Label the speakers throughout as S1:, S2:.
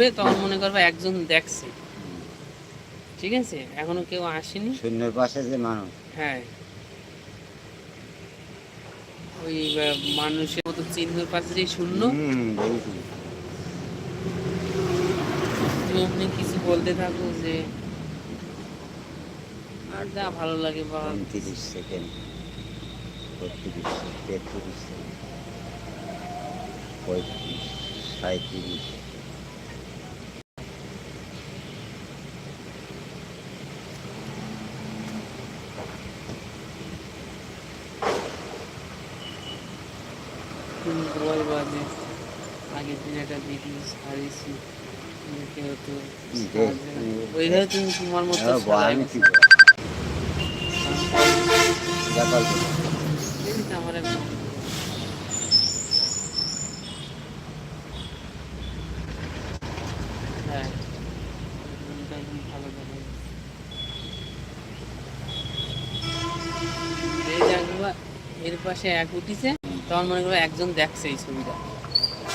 S1: উঠবে তখন মনে করবে একজন দেখছে। ঠিক আছে? এখনও কেউ আসেনি।
S2: শূন্যের পাশে যে মানুষ।
S1: হ্যাঁ। ওই মানুষের মতো চিহ্নের পাশে যে শূন্য। তুমি কিছু বলতে থাকো যে আর যা ভালো লাগে বা
S2: উনত্রিশ সেকেন্ড বত্রিশ তেত্রিশ সেকেন্ড পঁয়ত্রিশ সাঁত্রিশ
S1: তুমি বলবা যে আগের দিন একটা হতো সাহায্য-
S2: তুমি-
S1: ওইভাবে তুমি তোমার মতো
S2: হ্যাঁ, আমি কি
S1: আমার একটা হ্যাঁ এর পাশে এক উঠিছে। তখন মনে করো একজন দেখছে এই ছবিটা।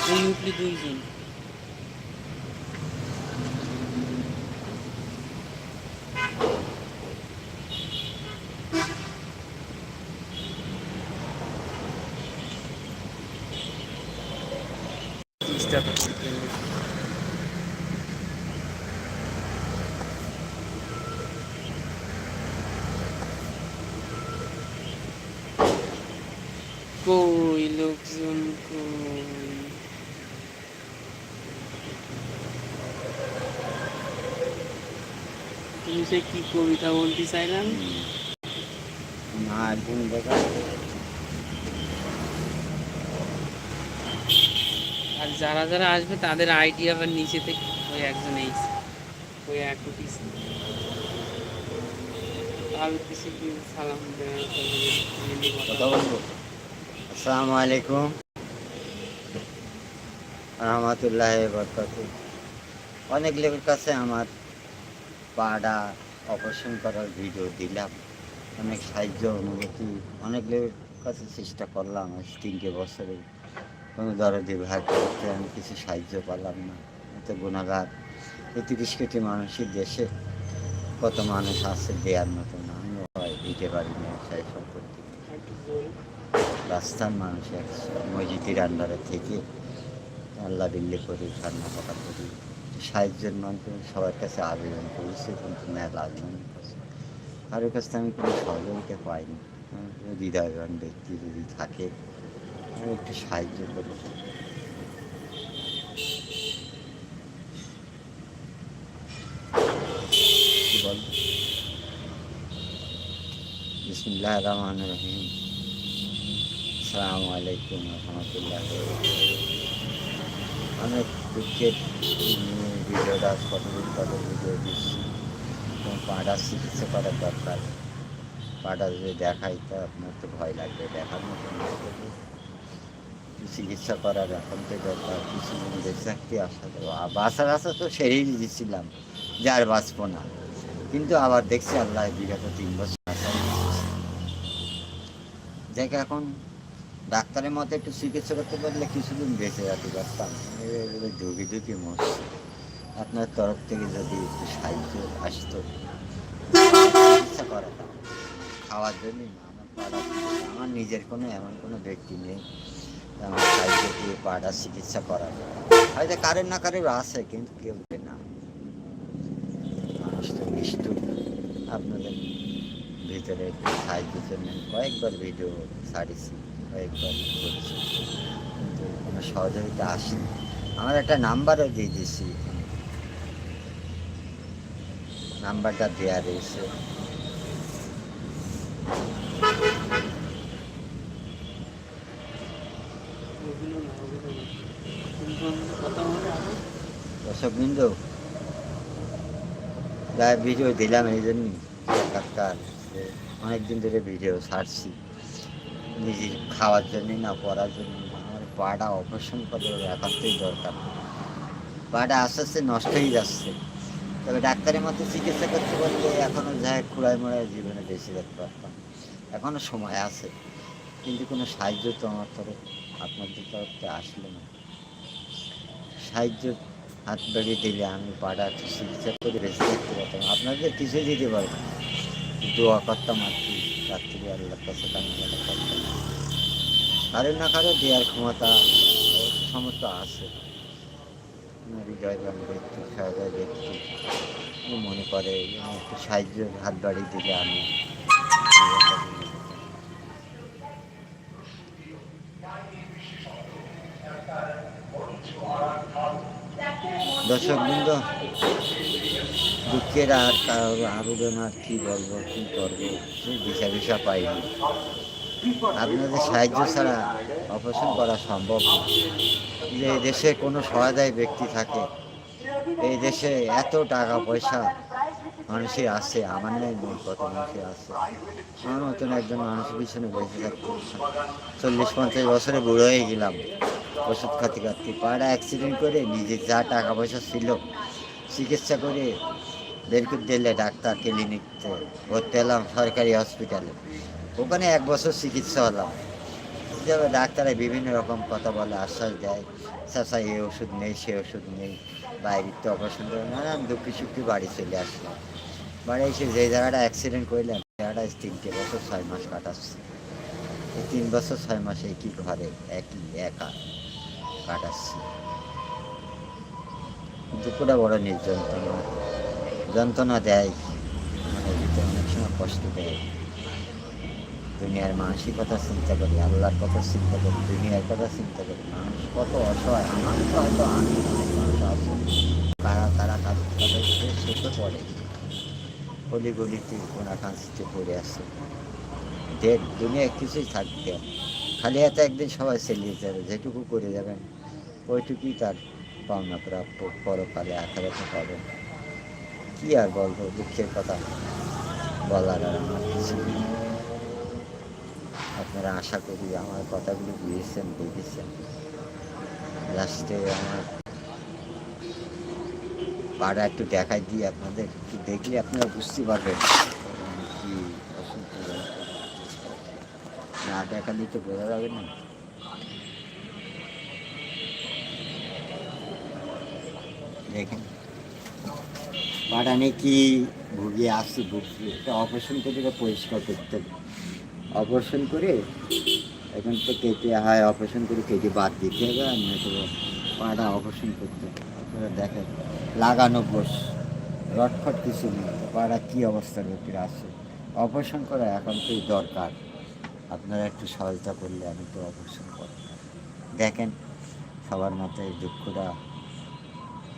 S1: দুই উঠলি দুইজন। কই লোকজন কই তুমি সে কি কবিতা বলতে চাইলাম
S2: না একদিন দেখা
S1: আর যারা যারা আসবে তাদের আইডি আবার নিচে থেকে ওই একজন এই ওই এক পিস আর কিছু কি সালাম দেওয়ার
S2: কথা বলব? আসসালামু আলাইকুম। রহমতুল্লাহ অনেক লোকের কাছে আমার পাড়া অপারেশন করার ভিডিও দিলাম। অনেক সাহায্য, অনুভূতি, অনেক লোকের কাছে চেষ্টা করলাম তিনটে বছরে কোনো দরদি ভাগ করতে আমি কিছু সাহায্য পেলাম না। এত গুণাগার এই তিরিশ কোটি মানুষের দেশে কত মানুষ আছে দেওয়ার মতো না। আমি দিতে পারি না সেই রাস্তার মানুষ এক মসজিদের আন্ডারে থেকে আল্লাহ দিল্লি করি রান্না করা করি সাহায্যের মাধ্যমে সবার কাছে আবেদন করেছে কিন্তু মেলা আবেদন করছে। কারোর কাছ থেকে আমি কোনো সহযোগিতা পাইনি। হ্যাঁ, হৃদয়বান ব্যক্তি যদি থাকে একটু সাহায্য করি বিসমুল্লাহ রহমান রহিম। আসসালামু আলাইকুম রহমতুল্লাহ অনেক দুঃখের ভিডিওটা কতদিন কত ভিডিও দিচ্ছি। এবং পাড়ার চিকিৎসা করার দরকার। পাড়া যদি দেখাই তো আপনার তো ভয় লাগবে। দেখার মতো চিকিৎসা করার এখন তো দরকার। বেঁচে থাকতে আসা তো বাসার আসা তো সেরেই দিয়েছিলাম। যে আর বাঁচবো না। কিন্তু আবার দেখছি আল্লাহ বিগত তিন বছর আশাই দেখ এখন ডাক্তারের মতো একটু চিকিৎসা করতে পারলে কিছুদিন বেঁচে যেতে পারতাম। এগুলো ঝুঁকি ঝুঁকি মরছে আপনার তরফ থেকে যদি একটু সাহায্য আসতো, চিকিৎসা করাতাম। খাওয়ার জন্য না আমার আমার নিজের কোনো এমন কোনো ব্যক্তি নেই আমার সাহায্য দিয়ে পাড়া চিকিৎসা করাবে। হয়তো কারের না কারের আছে, কিন্তু কেউ না। মানুষ তো নিষ্ঠুর। আপনাদের ভিতরে একটু সাহায্যের জন্য কয়েকবার ভিডিও ছাড়িছি কয়েকবার করছি। কিন্তু কোনো সহযোগিতা আসেনি। আমার একটা নাম্বারও দিয়ে দিয়েছি নাম্বারটা দেওয়া রয়েছে।
S1: ওগুলো না ওগুলো না কিন্তু আমাদের কথা বলে আরও
S2: দর্শক বৃন্দ যা ভিডিও দিলাম এই জন্যই ডাক্তার অনেকদিন ধরে ভিডিও ছাড়ছি। নিজে খাওয়ার জন্য না, পড়ার জন্য আমার পাটা অপারেশন করে একান্তই দরকার। পাটা আস্তে আস্তে নষ্ট হয়ে যাচ্ছে। তবে ডাক্তারের মতো চিকিৎসা করতে পারলে এখনও যায় খুঁড়ায় মোড়ায় জীবনে বেঁচে যেতে পারতাম। এখনও সময় আছে। কিন্তু কোনো সাহায্য তো আমার তরফ, আপনাদের তরফ থেকে আসলো না। সাহায্য হাত বাড়িয়ে দিলে আমি একটু চিকিৎসা করে বেঁচে থাকতে পারতাম। আপনাদের কিছুই দিতে পারব না। দোয়া করতাম আর কি। রাত্রি আল্লাহর না কারও দেওয়ার ক্ষমতা সামর্থ্য আছে মনে করে একটু সাহায্য হাত বাড়িয়ে দিলে আমি। দর্শক বৃন্দ দুঃখের আর আবেদন আর কি বলব, কি করব দিশা দিশা পাইনি। আপনাদের সাহায্য ছাড়া অপারেশন করা সম্ভব না। যে দেশে কোনো সহায়তায় ব্যক্তি থাকে, এই দেশে এত টাকা পয়সা মানুষের আছে আমার নেই নেই, কত মানুষের আছে আমার মতন একজন মানুষের পিছনে বসে থাকতে চল্লিশ পঞ্চাশ বছরে বুড়ো হয়ে গেলাম, ওষুধ খাতে খাতে। পাড়া অ্যাক্সিডেন্ট করে নিজে যা টাকা পয়সা ছিল, চিকিৎসা করে বের করে দিলে ডাক্তার ক্লিনিকতে ভর্তি হলাম, সরকারি হসপিটালে ওখানে এক বছর চিকিৎসা হলাম। যাবে ডাক্তারে বিভিন্ন রকম কথা বলে, আশ্বাস দেয় চাষা এই ওষুধ নেই, সে ওষুধ নেই বাইরের তো অপারেশন করে নানান দুঃখী সুখী বাড়ি চলে আসলাম। বাড়ি এসে যে জায়গাটা অ্যাক্সিডেন্ট করলাম জায়গাটা তিনটে বছর ছয় মাস কাটাচ্ছি। এই তিন বছর ছয় মাস একই ঘরে, একই একা কাটাচ্ছি। দুপুরটা বড় নির্যন্ত্রণা যন্ত্রণা দেয়। ভিতরে অনেক সময় কষ্ট দেয়। দুনিয়ার মানসিকতা চিন্তা করি, আল্লাহর কথা চিন্তা করি, দুনিয়ার কথা চিন্তা করি। মানুষ কত অসহায় আমার তো হয়তো আমি মানুষ আছে। তারা তারা তাদের শেষে পড়ে। গলি গলিতে কোনাকাঞ্চিতে পড়ে আছে। দেখ দুনিয়া কিছুই থাকবে খালি এত একদিন সবাই চালিয়ে যাবে, যেটুকু করে যাবেন, ওইটুকুই তার পাওনা প্রাপ্য, পরকালে আখারাতে পাবেন। কি আর বলব, দুঃখের কথা বলার আর আমার কিছু। আপনারা আশা করি আমার কথাগুলো বুঝেছেন, দেখেছেন। লাস্টে আমার পাড়া একটু দেখাই দিই আপনাদের, একটু দেখলে আপনারা বুঝতে পারবেন কি না দেখালে তো বোঝা যাবে না। দেখেন। পাড়া নিয়ে কি ভুগিয়ে আসছি, ভুগছি? এটা অপারেশন করে এটা পরিষ্কার করতে হবে। অপারেশন করে এখন তো কেটে হয় অপারেশন করে কেটে বাদ দিতে হবে, আর নয়তো পাটা অপারেশন করতে হবে। দেখেন, লাগানো বস, রটফট কিছু নেই পাড়া কী অবস্থার ভিতরে আছে অপারেশন করা এখন তো দরকার। আপনারা একটু সহায়তা করলে আমি তো অপারেশন করব। দেখেন, সবার এই দুঃখটা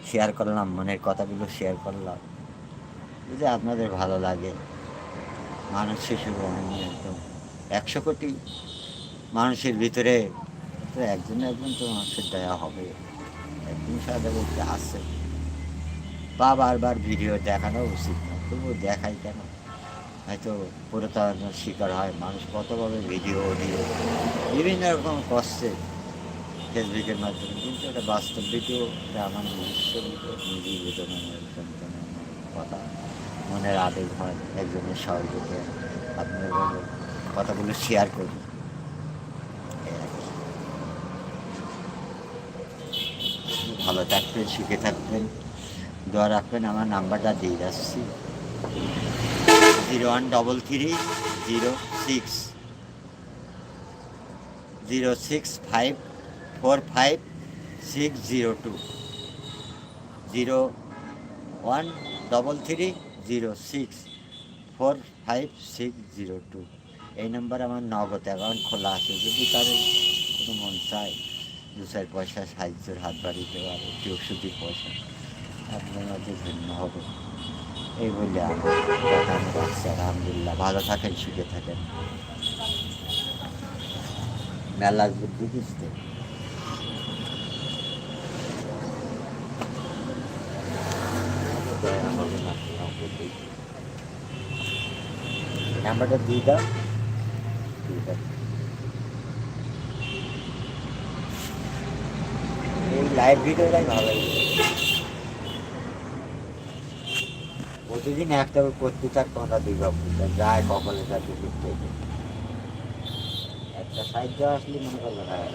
S2: শেয়ার করলাম, মনের কথাগুলো শেয়ার করলাম। যদি আপনাদের ভালো লাগে, মানুষ শিশু আমি একদম একশো কোটি মানুষের ভিতরে তো একজন একজন তো মানুষের দয়া হবে। একদিন সাদা বলতে আসছে। বা বারবার ভিডিও দেখানো উচিত না, তবুও দেখাই কেন? হয়তো প্রতারণার শিকার হয়, মানুষ কতভাবে ভিডিও, অডিও, বিভিন্ন রকম কষ্টে ফেসবুকের মাধ্যমে। কিন্তু এটা বাস্তব ভিডিও এটা আমার নিজস্ব ভিডিও নিজের বেদনা যন্ত্রণা কথা, মনের আবেগ হয় একজনের সহযোগে। আপনাদের বলব কথাগুলো শেয়ার করি এই আর কি। ভালো থাকবেন, সুখে থাকবেন। দোয়া রাখবেন, আমার নাম্বারটা দিয়ে যাচ্ছি। Zero one double three zero six zero six five four five six zero two zero one double three zero six four five six zero two এই নাম্বার আমার নগদ অ্যাকাউন্ট খোলা আছে। যদি কারও কোনো মন চায়, দু চার পয়সা সাহায্যের হাত বাড়িয়ে দেওয়া একটি ওষুধের পয়সা, আপনার মাঝে হবে। এই বলে আমার রাখছি আলহামদুলিল্লাহ। ভালো থাকেন, সুখে থাকেন। মেলা বুদ্ধি কিসতে নাম্বারটা দিয়ে দাও। দিয়ে দাও। এই লাইভ ভিডিওটাই ভালো প্রতিদিন একটা করতে থাক তোমরা দুর্গা পূজা যায় কপালে যাতে দেখতে একটা সাহায্য আসলে মনে করল হ্যাঁ